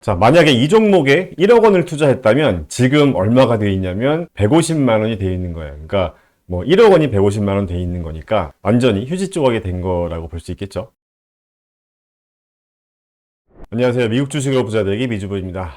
자, 만약에 이 종목에 1억 원을 투자했다면 지금 얼마가 되어 있냐면 150만 원이 되어 있는 거예요. 그러니까 뭐 1억 원이 150만 원 되어 있는 거니까 완전히 휴지 조각이 된 거라고 볼 수 있겠죠. 안녕하세요. 미국 주식으로 부자 되기 미주부입니다.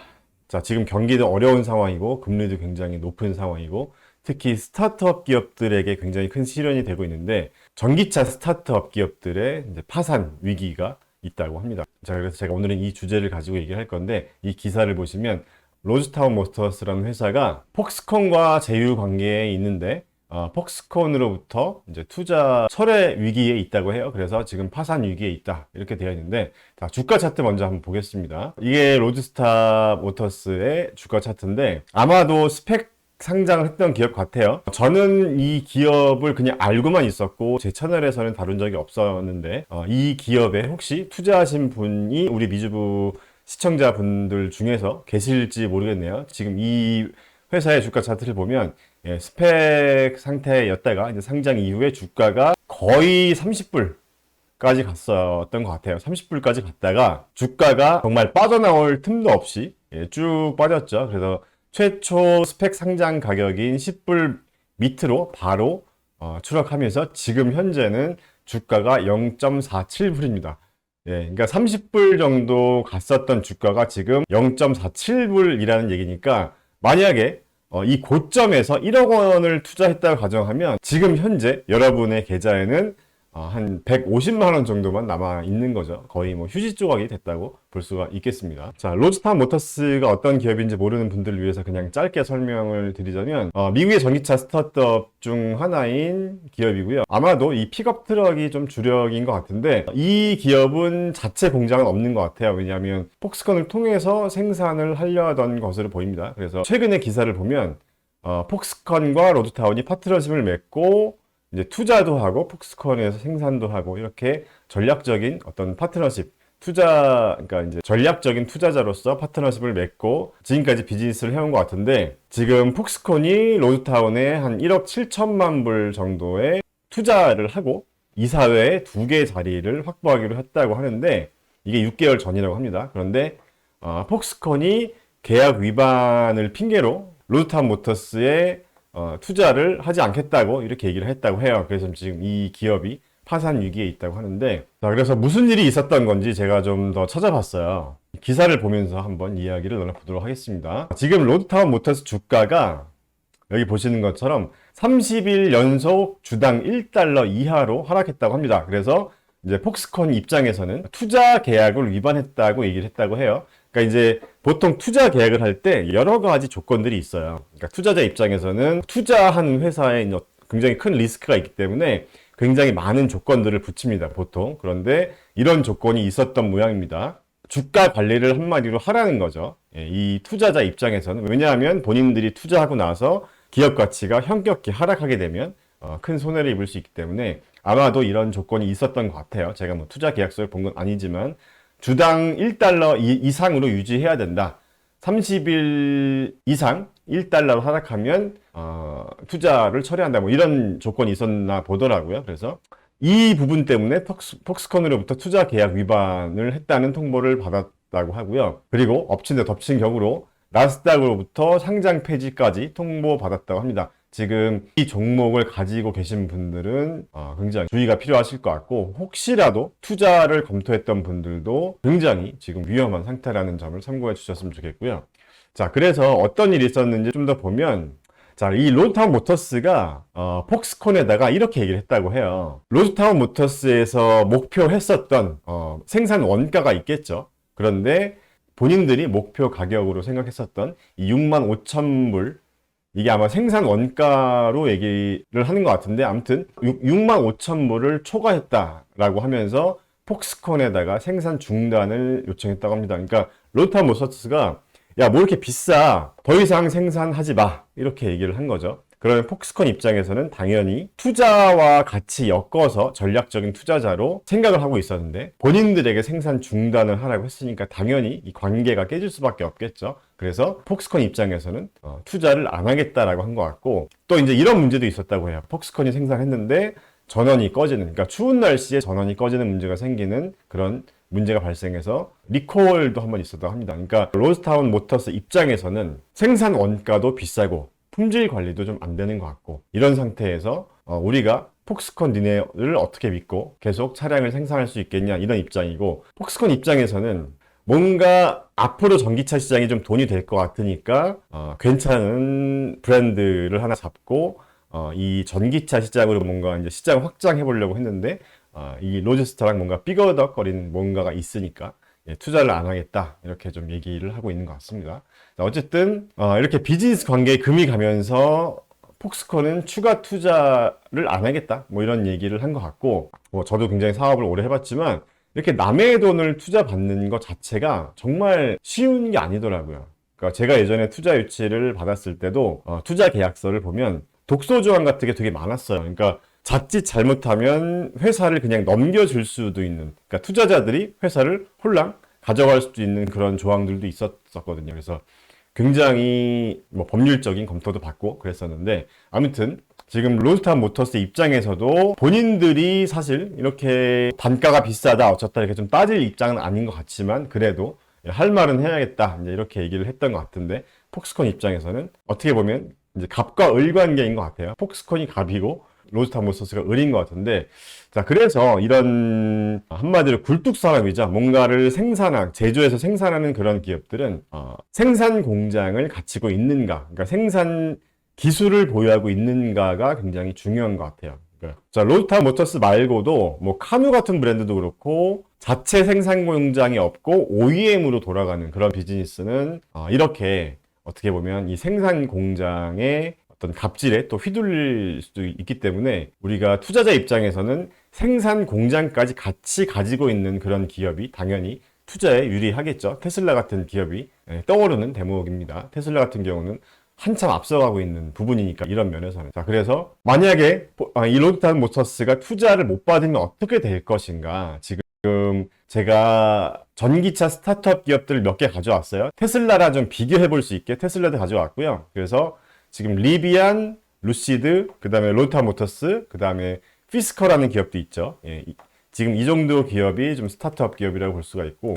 자, 지금 경기도 어려운 상황이고 금리도 굉장히 높은 상황이고 특히 스타트업 기업들에게 굉장히 큰 시련이 되고 있는데 전기차 스타트업 기업들의 파산 위기가 있다고 합니다. 자, 그래서 제가 오늘은 이 주제를 가지고 얘기를 할 건데 이 기사를 보시면 로즈타운 모터스라는 회사가 폭스콘과 제휴 관계에 있는데 어, 폭스콘으로부터 이제 투자 철회 위기에 있다고 해요. 그래서 지금 파산 위기에 있다 이렇게 되어 있는데 자, 주가 차트 먼저 한번 보겠습니다. 이게 로즈스타 모터스의 주가 차트인데 아마도 스펙 상장을 했던 기업 같아요. 저는 이 기업을 그냥 알고만 있었고 제 채널에서는 다룬 적이 없었는데 어, 이 기업에 혹시 투자하신 분이 우리 미주부 시청자분들 중에서 계실지 모르겠네요. 지금 이 회사의 주가 차트를 보면 예, 스펙 상태였다가 이제 상장 이후에 주가가 거의 30불 까지 갔었던 것 같아요. 30불까지 갔다가 주가가 정말 빠져나올 틈도 없이 예, 쭉 빠졌죠. 그래서 최초 스펙 상장 가격인 10불 밑으로 바로 어, 추락하면서 지금 현재는 주가가 0.47불입니다. 예, 그러니까 30불 정도 갔었던 주가가 지금 0.47불이라는 얘기니까 만약에 어, 이 고점에서 1억 원을 투자했다고 가정하면 지금 현재 여러분의 계좌에는 어, 한 150만 원 정도만 남아 있는 거죠. 거의 뭐 휴지 조각이 됐다고 볼 수가 있겠습니다. 자, 로즈타운 모터스가 어떤 기업인지 모르는 분들을 위해서 그냥 짧게 설명을 드리자면 어, 미국의 전기차 스타트업 중 하나인 기업이고요. 아마도 이 픽업 트럭이 좀 주력인 것 같은데 이 기업은 자체 공장은 없는 것 같아요. 왜냐하면 폭스콘을 통해서 생산을 하려던 것으로 보입니다. 그래서 최근의 기사를 보면 어, 폭스콘과 로드타운이 파트너십을 맺고 이제 투자도 하고 폭스콘에서 생산도 하고 이렇게 전략적인 어떤 파트너십 투자 그러니까 이제 전략적인 투자자로서 파트너십을 맺고 지금까지 비즈니스를 해온 것 같은데 지금 폭스콘이 로드타운에 한 1억 7천만 불 정도의 투자를 하고 이사회에 두 개 자리를 확보하기로 했다고 하는데 이게 6개월 전이라고 합니다. 그런데 어, 폭스콘이 계약 위반을 핑계로 로드타운 모터스에 어, 투자를 하지 않겠다고 이렇게 얘기를 했다고 해요. 그래서 지금 이 기업이 파산 위기에 있다고 하는데, 자, 그래서 무슨 일이 있었던 건지 제가 좀 더 찾아봤어요. 기사를 보면서 한번 이야기를 나눠보도록 하겠습니다. 지금 로드타운 모터스 주가가 여기 보시는 것처럼 30일 연속 주당 1달러 이하로 하락했다고 합니다. 그래서 이제 폭스콘 입장에서는 투자 계약을 위반했다고 얘기를 했다고 해요. 그러니까 이제 보통 투자 계약을 할 때 여러 가지 조건들이 있어요. 그러니까 투자자 입장에서는 투자하는 회사에 굉장히 큰 리스크가 있기 때문에 굉장히 많은 조건들을 붙입니다, 보통. 그런데 이런 조건이 있었던 모양입니다. 주가 관리를 한마디로 하라는 거죠. 예, 이 투자자 입장에서는. 왜냐하면 본인들이 투자하고 나서 기업 가치가 현격히 하락하게 되면 어, 큰 손해를 입을 수 있기 때문에 아마도 이런 조건이 있었던 것 같아요. 제가 뭐 투자 계약서를 본 건 아니지만 주당 1달러 이상으로 유지해야 된다. 30일 이상 1달러로 하락하면 어, 투자를 처리한다. 뭐 이런 조건이 있었나 보더라고요. 그래서 이 부분 때문에 폭스, 폭스콘으로부터 투자 계약 위반을 했다는 통보를 받았다고 하고요. 그리고 엎친 데 덮친 격으로 나스닥으로부터 상장 폐지까지 통보받았다고 합니다. 지금 이 종목을 가지고 계신 분들은 어, 굉장히 주의가 필요하실 것 같고 혹시라도 투자를 검토했던 분들도 굉장히 지금 위험한 상태라는 점을 참고해 주셨으면 좋겠고요. 자, 그래서 어떤 일이 있었는지 좀 더 보면 자, 이 로드타운 모터스가 어, 폭스콘에다가 이렇게 얘기를 했다고 해요. 로드타운 모터스에서 목표했었던 어, 생산 원가가 있겠죠. 그런데 본인들이 목표 가격으로 생각했었던 이 6만 5천 불 이게 아마 생산 원가로 얘기를 하는 것 같은데 아무튼 6, 6만 5천 불을 초과했다라고 하면서 폭스콘에다가 생산 중단을 요청했다고 합니다. 그러니까 로타 모터스가 야 뭐 이렇게 비싸 더 이상 생산하지 마 이렇게 얘기를 한 거죠. 그러면 폭스콘 입장에서는 당연히 투자와 같이 엮어서 전략적인 투자자로 생각을 하고 있었는데 본인들에게 생산 중단을 하라고 했으니까 당연히 이 관계가 깨질 수밖에 없겠죠. 그래서 폭스콘 입장에서는 어, 투자를 안 하겠다라고 한 것 같고 또 이제 이런 문제도 있었다고 해요. 폭스콘이 생산했는데 전원이 꺼지는 그러니까 추운 날씨에 전원이 꺼지는 문제가 생기는 그런 문제가 발생해서 리콜도 한 번 있었다고 합니다. 그러니까 로스타운 모터스 입장에서는 생산 원가도 비싸고 품질 관리도 좀 안 되는 것 같고 이런 상태에서 어, 우리가 폭스콘 니네를 어떻게 믿고 계속 차량을 생산할 수 있겠냐 이런 입장이고 폭스콘 입장에서는 뭔가 앞으로 전기차 시장이 좀 돈이 될 것 같으니까 어, 괜찮은 브랜드를 하나 잡고 어, 이 전기차 시장으로 뭔가 이제 시장 확장해 보려고 했는데 어, 이 로즈스타랑 뭔가 삐거덕거리는 뭔가가 있으니까 예, 투자를 안 하겠다 이렇게 좀 얘기를 하고 있는 것 같습니다. 자, 어쨌든 어, 이렇게 비즈니스 관계에 금이 가면서 폭스콘은 추가 투자를 안 하겠다 뭐 이런 얘기를 한 것 같고 뭐 저도 굉장히 사업을 오래 해봤지만 이렇게 남의 돈을 투자 받는 것 자체가 정말 쉬운 게 아니더라고요. 그러니까 제가 예전에 투자 유치를 받았을 때도 어, 투자 계약서를 보면 독소 조항 같은 게 되게 많았어요. 그러니까 자칫 잘못하면 회사를 그냥 넘겨줄 수도 있는, 그러니까 투자자들이 회사를 홀랑 가져갈 수도 있는 그런 조항들도 있었거든요. 그래서 굉장히 뭐 법률적인 검토도 받고 그랬었는데 아무튼 지금 로스타 모터스 입장에서도 본인들이 사실 이렇게 단가가 비싸다 어쩌다 이렇게 좀 따질 입장은 아닌 것 같지만 그래도 할 말은 해야겠다 이제 이렇게 얘기를 했던 것 같은데 폭스콘 입장에서는 어떻게 보면 이제 갑과 을 관계인 것 같아요. 폭스콘이 갑이고 로스타 모터스가 을인 것 같은데 자 그래서 이런 한마디로 굴뚝 산업이죠. 뭔가를 생산한 제조해서 생산하는 그런 기업들은 어, 생산 공장을 갖추고 있는가, 그러니까 생산 기술을 보유하고 있는가가 굉장히 중요한 것 같아요. 그러니까 자 로스타 모터스 말고도 뭐 카누 같은 브랜드도 그렇고 자체 생산 공장이 없고 OEM으로 돌아가는 그런 비즈니스는 어, 이렇게 어떻게 보면 이 생산 공장의 어떤 갑질에 또 휘둘릴 수도 있기 때문에 우리가 투자자 입장에서는 생산 공장까지 같이 가지고 있는 그런 기업이 당연히 투자에 유리하겠죠. 테슬라 같은 기업이 예, 떠오르는 대목입니다. 테슬라 같은 경우는 한참 앞서가고 있는 부분이니까 이런 면에서는 자 그래서 만약에 아, 이 로드탄 모터스가 투자를 못 받으면 어떻게 될 것인가 지금 제가 전기차 스타트업 기업들을 몇 개 가져왔어요 테슬라랑 좀 비교해 볼 수 있게 테슬라도 가져왔고요 그래서 지금 리비안, 루시드, 그 다음에 로타 모터스, 그 다음에 피스커라는 기업도 있죠. 예, 이- 지금 이 정도 기업이 좀 스타트업 기업이라고 볼 수가 있고,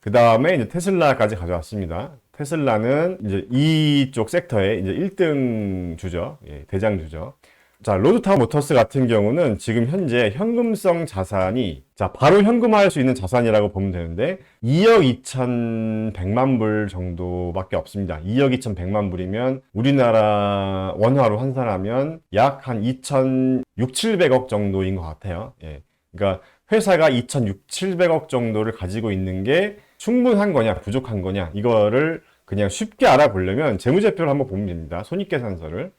그 다음에 이제 테슬라까지 가져왔습니다. 테슬라는 이제 이쪽 섹터의 이제 1등 주죠. 예, 대장 주죠. 자, 로드타 모터스 같은 경우는 지금 현재 현금성 자산이, 자, 바로 현금화할 수 있는 자산이라고 보면 되는데, 2억 2,100만 불 정도밖에 없습니다. 2억 2,100만 불이면 우리나라 원화로 환산하면 약 한 2,600, 700억 정도인 것 같아요. 예. 그러니까 회사가 2,600, 700억 정도를 가지고 있는 게 충분한 거냐, 부족한 거냐, 이거를 그냥 쉽게 알아보려면 재무제표를 한번 보면 됩니다. 손익계산서를.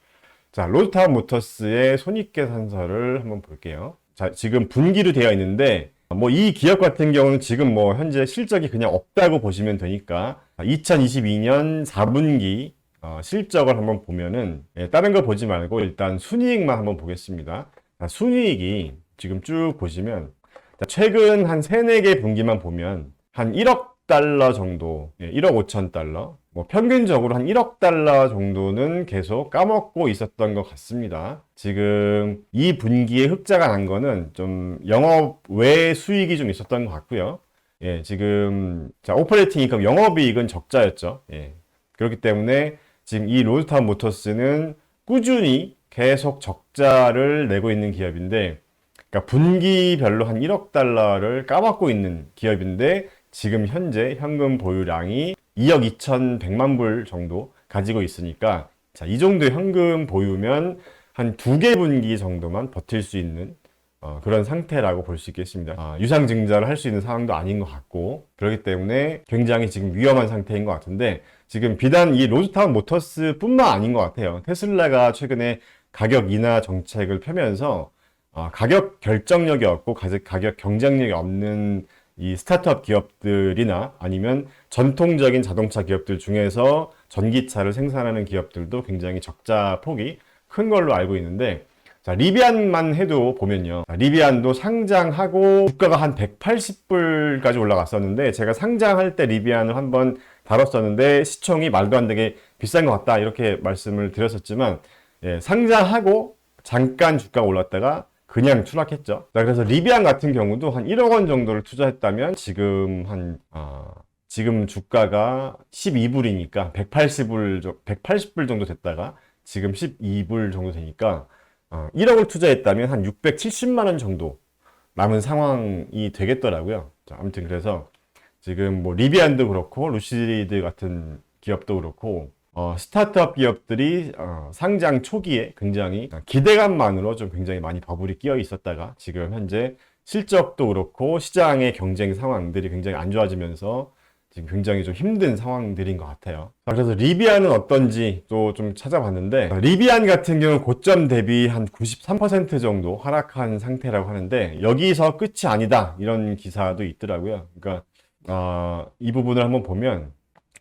자, 로드타 모터스의 손익계산서를 한번 볼게요. 자, 지금 분기로 되어 있는데, 뭐 이 기업 같은 경우는 지금 뭐 현재 실적이 그냥 없다고 보시면 되니까, 2022년 4분기 어, 실적을 한번 보면은, 예, 다른 거 보지 말고 일단 순이익만 한번 보겠습니다. 자, 순이익이 지금 쭉 보시면, 자, 최근 한 3, 4개 분기만 보면, 한 1억 달러 정도, 예, 1억 5천 달러, 뭐 평균적으로 한 1억 달러 정도는 계속 까먹고 있었던 것 같습니다. 지금 이 분기에 흑자가 난 거는 좀 영업 외 수익이 좀 있었던 것 같고요. 예, 지금 자 오퍼레이팅 인컴 영업이익은 적자였죠. 예. 그렇기 때문에 지금 이 로드타운 모터스는 꾸준히 계속 적자를 내고 있는 기업인데 그러니까 분기별로 한 1억 달러를 까먹고 있는 기업인데 지금 현재 현금 보유량이 2억 2,100만 불 정도 가지고 있으니까 자, 이 정도 현금 보유면 한 두 개 분기 정도만 버틸 수 있는 어, 그런 상태라고 볼 수 있겠습니다. 아, 유상 증자를 할 수 있는 상황도 아닌 것 같고 그렇기 때문에 굉장히 지금 위험한 상태인 것 같은데 지금 비단 이 로즈타운 모터스뿐만 아닌 것 같아요. 테슬라가 최근에 가격 인하 정책을 펴면서 어, 가격 결정력이 없고 가격 경쟁력이 없는 이 스타트업 기업들이나 아니면 전통적인 자동차 기업들 중에서 전기차를 생산하는 기업들도 굉장히 적자 폭이 큰 걸로 알고 있는데 자, 리비안만 해도 보면요. 자, 리비안도 상장하고 주가가 한 180불까지 올라갔었는데 제가 상장할 때 리비안을 한번 다뤘었는데 시총이 말도 안 되게 비싼 것 같다 이렇게 말씀을 드렸었지만 예, 상장하고 잠깐 주가가 올랐다가 그냥 추락했죠. 자, 그래서 리비안 같은 경우도 한 1억 원 정도를 투자했다면 지금 한, 아, 지금 주가가 12불이니까 180불, 180불 정도 됐다가 지금 12불 정도 되니까 어, 1억을 투자했다면 한 670만 원 정도 남은 상황이 되겠더라고요. 자, 아무튼 그래서 지금 뭐 리비안도 그렇고 루시드 같은 기업도 그렇고 어, 스타트업 기업들이 어, 상장 초기에 굉장히 기대감만으로 좀 굉장히 많이 버블이 끼어 있었다가 지금 현재 실적도 그렇고 시장의 경쟁 상황들이 굉장히 안 좋아지면서 지금 굉장히 좀 힘든 상황들인 것 같아요. 자, 그래서 리비안은 어떤지 또 좀 찾아봤는데 어, 리비안 같은 경우 고점 대비 한 93% 정도 하락한 상태라고 하는데 여기서 끝이 아니다 이런 기사도 있더라고요. 그러니까 어, 이 부분을 한번 보면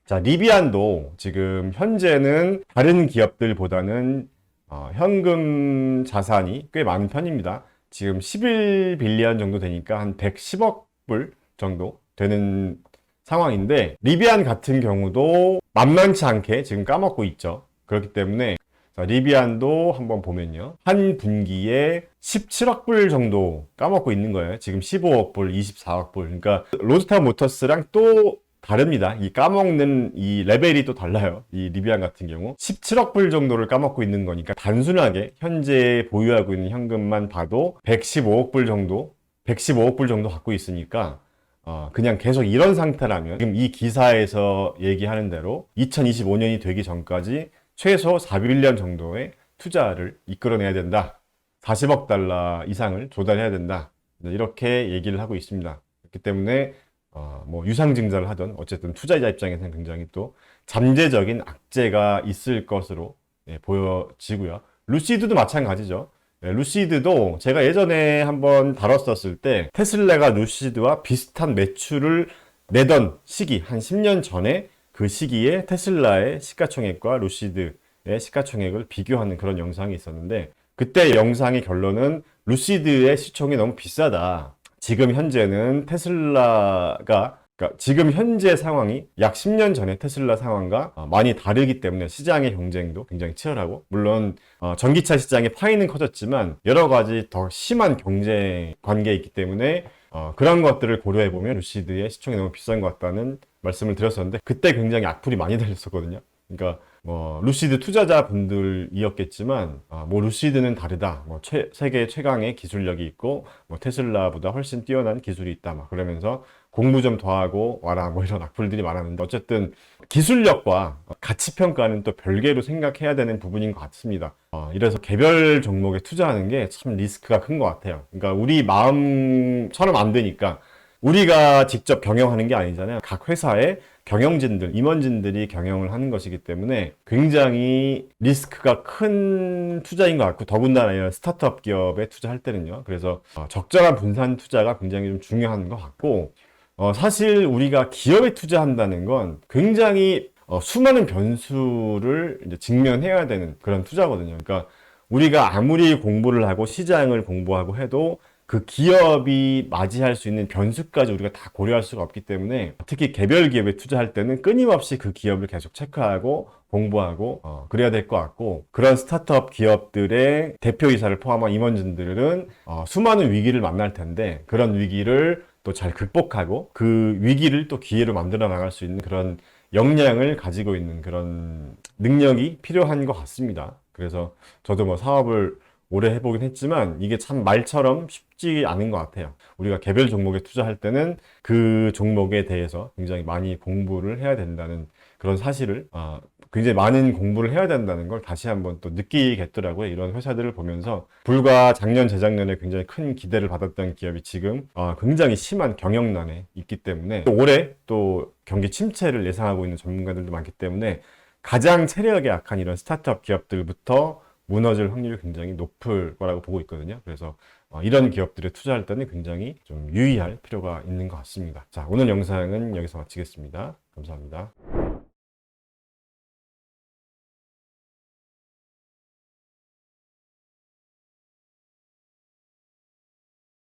자 리비안도 지금 현재는 다른 기업들보다는 어, 현금 자산이 꽤 많은 편입니다. 지금 11빌리언 정도 되니까 한 110억 불 정도 되는 상황인데 리비안 같은 경우도 만만치 않게 지금 까먹고 있죠. 그렇기 때문에 자, 리비안도 한번 보면요. 한 분기에 17억 불 정도 까먹고 있는 거예요. 지금 15억 불, 24억 불. 그러니까 로스타 모터스랑 또 다릅니다. 이 까먹는 이 레벨이 또 달라요. 이 리비안 같은 경우 17억 불 정도를 까먹고 있는 거니까 단순하게 현재 보유하고 있는 현금만 봐도 115억 불 정도, 115억 불 정도 갖고 있으니까 어, 그냥 계속 이런 상태라면 지금 이 기사에서 얘기하는 대로 2025년이 되기 전까지 최소 4빌리언 정도의 투자를 이끌어내야 된다. 40억 달러 이상을 조달해야 된다. 네, 이렇게 얘기를 하고 있습니다. 그렇기 때문에 어, 뭐 유상증자를 하던 어쨌든 투자자 입장에서는 굉장히 또 잠재적인 악재가 있을 것으로 예, 보여지고요. 루시드도 마찬가지죠. 예, 루시드도 제가 예전에 한번 다뤘었을 때 테슬라가 루시드와 비슷한 매출을 내던 시기 한 10년 전에 그 시기에 테슬라의 시가총액과 루시드의 시가총액을 비교하는 그런 영상이 있었는데 그때 영상의 결론은 루시드의 시총이 너무 비싸다. 지금 현재는 테슬라가 그러니까 지금 현재 상황이 약 10년 전의 테슬라 상황과 어, 많이 다르기 때문에 시장의 경쟁도 굉장히 치열하고 물론 어, 전기차 시장의 파이는 커졌지만 여러 가지 더 심한 경쟁 관계에 있기 때문에 어, 그런 것들을 고려해 보면 루시드의 시총이 너무 비싼 것 같다는 말씀을 드렸었는데 그때 굉장히 악플이 많이 달렸었거든요. 그러니까 뭐 루시드 투자자 분들이었겠지만 아, 뭐 루시드는 다르다. 뭐 최, 세계 최강의 기술력이 있고 뭐 테슬라보다 훨씬 뛰어난 기술이 있다. 막 그러면서 공부 좀 더 하고 와라 뭐 이런 악플들이 많았는데 어쨌든 기술력과 가치 평가는 또 별개로 생각해야 되는 부분인 것 같습니다. 어, 이래서 개별 종목에 투자하는 게 참 리스크가 큰 것 같아요. 그러니까 우리 마음처럼 안 되니까 우리가 직접 경영하는 게 아니잖아요. 각 회사의 경영진들, 임원진들이 경영을 하는 것이기 때문에 굉장히 리스크가 큰 투자인 것 같고 더군다나 이런 스타트업 기업에 투자할 때는요. 그래서 어, 적절한 분산 투자가 굉장히 좀 중요한 것 같고 어, 사실 우리가 기업에 투자한다는 건 굉장히 어, 수많은 변수를 이제 직면해야 되는 그런 투자거든요. 그러니까 우리가 아무리 공부를 하고 시장을 공부하고 해도 그 기업이 맞이할 수 있는 변수까지 우리가 다 고려할 수가 없기 때문에 특히 개별 기업에 투자할 때는 끊임없이 그 기업을 계속 체크하고 공부하고 어, 그래야 될 것 같고 그런 스타트업 기업들의 대표이사를 포함한 임원진들은 어, 수많은 위기를 만날 텐데 그런 위기를 또 잘 극복하고 그 위기를 또 기회로 만들어 나갈 수 있는 그런 역량을 가지고 있는 그런 능력이 필요한 것 같습니다. 그래서 저도 뭐 사업을 오래 해보긴 했지만 이게 참 말처럼 쉽지 않은 것 같아요. 우리가 개별 종목에 투자할 때는 그 종목에 대해서 굉장히 많이 공부를 해야 된다는 그런 사실을 어, 굉장히 많은 공부를 해야 된다는 걸 다시 한번 또 느끼겠더라고요. 이런 회사들을 보면서 불과 작년, 재작년에 굉장히 큰 기대를 받았던 기업이 지금 어, 굉장히 심한 경영난에 있기 때문에 또 올해 또 경기 침체를 예상하고 있는 전문가들도 많기 때문에 가장 체력이 약한 이런 스타트업 기업들부터 무너질 확률이 굉장히 높을 거라고 보고 있거든요. 그래서 어, 이런 기업들에 투자할 때는 굉장히 좀 유의할 필요가 있는 것 같습니다. 자, 오늘 영상은 여기서 마치겠습니다. 감사합니다.